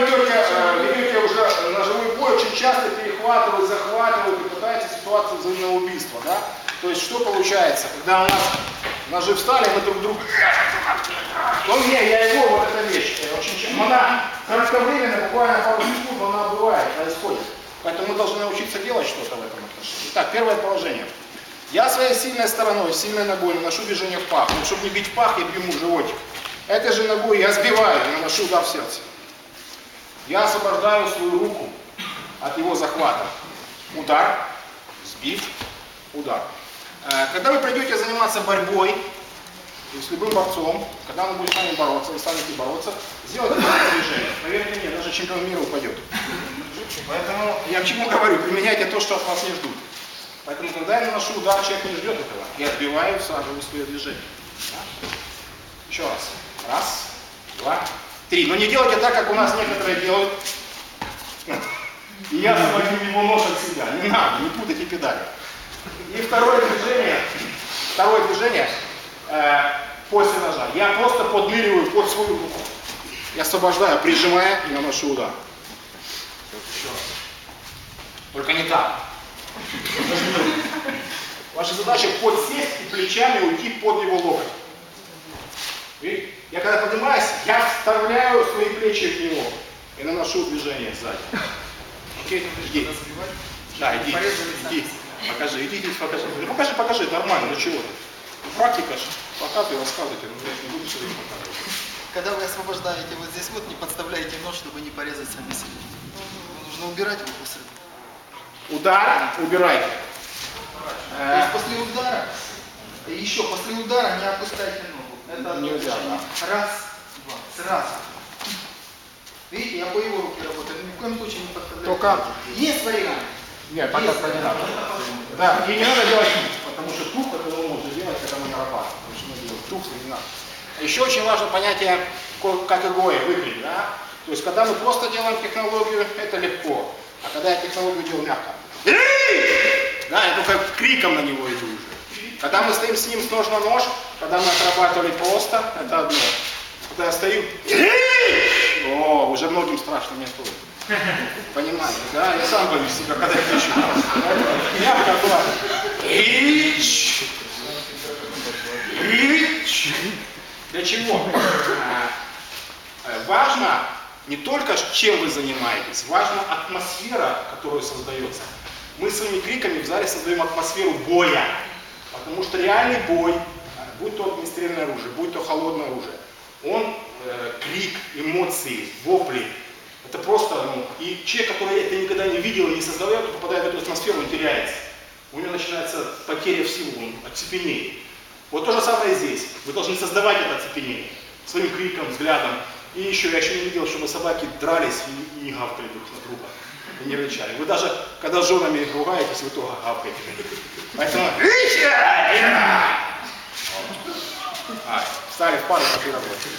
ведете, э, ведете уже ножевой бой, очень часто перехватывают, захватывают и пытаются ситуацию взаимного убийства, да? То есть что получается, когда у нас ножи встали, мы друг друга... Ну не, я его, вот эта вещь, э, очень часто. Она кратковременно, буквально пару секунд, она бывает, происходит. Поэтому мы должны научиться делать что-то в этом отношении. Итак, первое положение. Я своей сильной стороной, сильной ногой наношу движение в пах. Но чтобы не бить в пах, я бью ему животик. Этой же ногой я сбиваю, наношу удар в сердце. Я освобождаю свою руку от его захвата. Удар, сбив, удар. Э, Когда вы придете заниматься борьбой, есть с любым борцом, когда он будет с вами бороться, вы станете бороться, сделайте это движение. Поверьте мне, даже чемпион мира упадет. Поэтому я к чему говорю, применяйте то, что от вас не ждут. Поэтому, когда я наношу удар, человек не ждет этого. Я отбиваю, всаживаю свое движение. Да? Еще раз. Раз, два, три. Но не делайте так, как у нас некоторые делают. И я освободил его нож от себя. Не надо, не путайте педали. И второе движение, второе движение э, после ножа. Я просто подныриваю под свою руку. Я освобождаю, прижимая и наношу удар. Еще. Только не так. Ваша задача подсесть и плечами уйти под его локоть. Видите? Я когда поднимаюсь, я вставляю свои плечи в него и наношу движение сзади. Окей? Иди. Да, иди. Иди. Покажи, иди, иди, покажи. Ну покажи, покажи, нормально, ну чего ты? Ну, практика же. Показывай, рассказывайте, ну я не буду время показывать. Когда вы освобождаете вот здесь вот, не подставляйте нож, чтобы не порезать сами себя. Нужно убирать его после. Удар, убирайте. То есть после удара, еще после удара не опускайте ногу. Это одно движение. Раз, два, сразу. Видите, я по его руке работаю, ни в коем случае не подставляйте. Только- Есть вариант. Нет, пока Есть не надо. Да, и не надо делать туф, потому что туф это вы можете делать, когда мы мы делаем туф, не надо. Еще очень важно понятие категории, выкрик, да? То есть, когда мы просто делаем технологию, это легко. А когда я технологию делаю мягко, да, я только криком на него иду уже. Когда мы стоим с ним с нож на нож, когда мы отрабатывали просто, это одно. Когда я стою, о, уже многим страшно не стоит. Понимаете, да? Я сам боюсь себя, когда я кричу. Ич! Ич! Для чего? А, Важно не только чем вы занимаетесь, важна атмосфера, которая создается. Мы своими криками в зале создаем атмосферу боя. Потому что реальный бой, будь то огнестрельное оружие, будь то холодное оружие, он э, крик, эмоции, вопли. Это просто, ну, и человек, который это никогда не видел и не создает, попадает в эту атмосферу, он теряется. У него начинается потеря всего, он оцепенеет. Вот то же самое здесь. Вы должны создавать это оцепенение своим криком, взглядом. И еще, я еще не видел, чтобы собаки дрались и не гавкали друг на друга. И не рычали. Вы даже, когда с женами ругаетесь, вы тоже гавкаете. Поэтому... А, встали в пару, пошли работать.